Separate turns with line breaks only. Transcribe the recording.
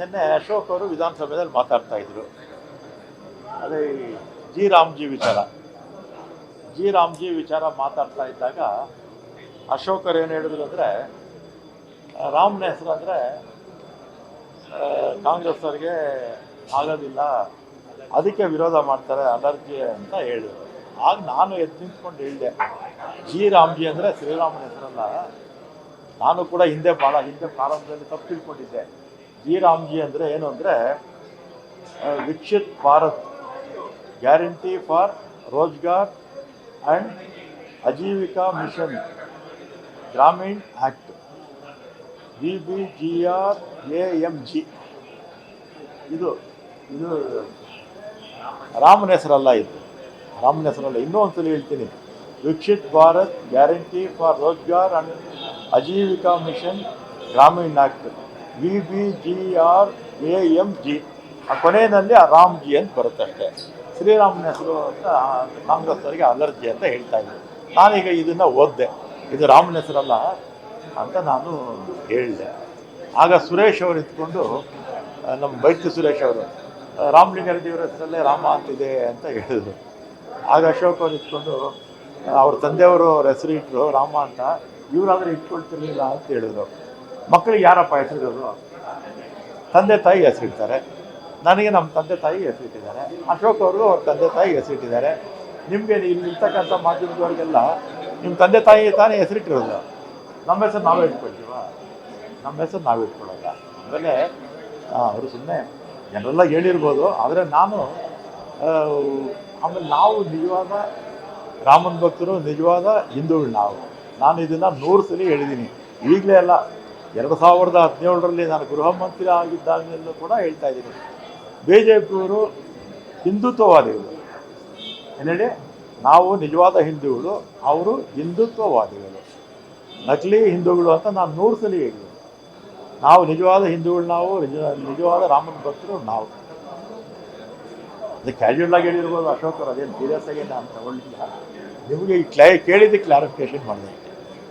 ನಿನ್ನೆ ಅಶೋಕ್ ಅವರು ವಿಧಾನಸಭೆಯಲ್ಲಿ ಮಾತಾಡ್ತಾ ಇದ್ರು. ಅದೇ ಜಿ ರಾಮ್ಜಿ ವಿಚಾರ. ಜಿ ರಾಮ್ಜಿ ವಿಚಾರ ಮಾತಾಡ್ತಾ ಇದ್ದಾಗ ಅಶೋಕರು ಏನು ಹೇಳಿದ್ರು ಅಂದರೆ, ರಾಮ್ನ ಹೆಸರು ಅಂದರೆ ಕಾಂಗ್ರೆಸ್ ಅವ್ರಿಗೆ ಆಗೋದಿಲ್ಲ, ಅದಕ್ಕೆ ವಿರೋಧ ಮಾಡ್ತಾರೆ, ಅಲರ್ಜಿ ಅಂತ ಹೇಳಿದರು. ಆಗ ನಾನು ಎದ್ದು ನಿಂತ್ಕೊಂಡು ಹೇಳಿದೆ, ಜಿ ರಾಮ್ಜಿ ಅಂದರೆ ಶ್ರೀರಾಮನ ಹೆಸರಲ್ಲ, ನಾನು ಕೂಡ ಹಿಂದೆ ಭಾಳ ಹಿಂದೆ ಪ್ರಾರಂಭದಲ್ಲಿ ತಪ್ಪು ತಿಳ್ಕೊಂಡಿದ್ದೆ. ಜಿ ರಾಮ್ಜಿ ಅಂದರೆ ಏನು ಅಂದರೆ Viksit Bharat, guarantee for Rozgar and Ajeevika mission, Gramin act B B G R A M G. ಇದು ಇದು ರಾಮನ ಹೆಸರಲ್ಲ ಇದು. ರಾಮನ ಹೆಸರಲ್ಲ. ಇನ್ನೂ ಒಂದ್ಸಲ ಹೇಳ್ತೀನಿ. Viksit Bharat, guarantee for Rozgar and Ajeevika mission, Gramin act. V B G R A M G. ಆ ಕೊನೆಯಲ್ಲಿ ಆ ರಾಮ್ ಜಿ ಅಂತ ಬರುತ್ತೆ ಅಷ್ಟೇ. ಶ್ರೀರಾಮನ ಹೆಸರು ಅಂತ ಕಾಂಗ್ರೆಸ್ ಅವರಿಗೆ ಅಲರ್ಜಿ ಅಂತ ಹೇಳ್ತಾ ಇದ್ದೆ ನಾನೀಗ ಇದನ್ನು ಓದಿದೆ. ಇದು ರಾಮನ ಹೆಸರಲ್ಲ ಅಂತ ನಾನು ಹೇಳಿದೆ. ಆಗ ಸುರೇಶ್ ಅವರು ಇದ್ಕೊಂಡು ನಮ್ಮ ಬೈಕ್ ಸುರೇಶ್ ಅವರು ರಾಮಲಿಂಗಾರೆಡ್ಡಿಯವರ ಹೆಸರಲ್ಲೇ ರಾಮ ಅಂತಿದೆ ಅಂತ ಹೇಳಿದರು. ಆಗ ಅಶೋಕ್ ಅವರು ಇಟ್ಕೊಂಡು ಅವ್ರ ತಂದೆಯವರು ಅವ್ರ ಹೆಸರು ಇಟ್ಟರು ರಾಮ ಅಂತ. ಇವರಾದರೂ ಇಟ್ಕೊಳ್ತಿರ್ಲಿಲ್ಲ ಅಂತ ಹೇಳಿದ್ರು. ಮಕ್ಕಳಿಗೆ ಯಾರಪ್ಪ ಹೆಸರಿರೋದು ತಂದೆ ತಾಯಿ ಹೆಸರಿಡ್ತಾರೆ. ನನಗೆ ನಮ್ಮ ತಂದೆ ತಾಯಿ ಹೆಸರಿಟ್ಟಿದ್ದಾರೆ. ಅಶೋಕ್ ಅವ್ರಿಗೂ ಅವ್ರ ತಂದೆ ತಾಯಿ ಹೆಸರಿಟ್ಟಿದ್ದಾರೆ. ನಿಮಗೆ ಇಲ್ಲಿ ಇರ್ತಕ್ಕಂಥ ಮಾಧ್ಯಮದವ್ರಿಗೆಲ್ಲ ನಿಮ್ಮ ತಂದೆ ತಾಯಿ ತಾನೇ ಹೆಸರಿಟ್ಟಿರೋದು. ನಮ್ಮ ಹೆಸರು ನಾವೇ ಇಟ್ಕೊಳ್ತೀವ? ನಮ್ಮ ಹೆಸರು ನಾವೇ ಇಟ್ಕೊಳ್ಳಲ್ಲ ಆಮೇಲೆ ಅವರು ಸುಮ್ಮನೆ ಜನರೆಲ್ಲ ಹೇಳಿರ್ಬೋದು ಆದರೆ ನಾನು ಆಮೇಲೆ ನಾವು ನಿಜವಾದ ರಾಮನ ಭಕ್ತರು ನಿಜವಾದ ಹಿಂದೂಗಳು ನಾವು. ನಾನು ಇದನ್ನು ನೂರು ಸಲ ಹೇಳಿದ್ದೀನಿ. ಈಗಲೇ ಅಲ್ಲ ಎರಡು ಸಾವಿರದ ಹದಿನೇಳರಲ್ಲಿ ನಾನು ಗೃಹ ಮಂತ್ರಿ ಆಗಿದ್ದಾಗಲೂ ಕೂಡ ಹೇಳ್ತಾ ಇದ್ದೀನಿ. ಬಿ ಜೆ ಪಿಯವರು ಹಿಂದುತ್ವವಾದಿಗಳು. ಏನೇಳಿ ನಾವು ನಿಜವಾದ ಹಿಂದೂಗಳು, ಅವರು ಹಿಂದುತ್ವವಾದಿಗಳು. ನಕಲಿ ಹಿಂದೂಗಳು ಅಂತ ನಾನು ನೂರು ಸಲ ಹೇಳಿದೆ ನಾವು ನಿಜವಾದ ಹಿಂದೂಗಳು ನಾವು, ನಿಜ, ನಿಜವಾದ ರಾಮನ ಭಕ್ತರು ನಾವು. ಅದು ಕ್ಯಾಶುವಲ್ ಆಗಿ ಹೇಳಿರ್ಬೋದು ಅಶೋಕರು, ಅದೇನು ಸೀರಿಯಸ್ ಆಗಿ ನಾನು ತಗೊಳ್ಳಿಲ್ಲ ನಿಮಗೆ ಈ ಕ್ಲೈ ಕೇಳಿದ್ದು ಕ್ಲಾರಿಫಿಕೇಶನ್ ಮಾಡಿದೆ.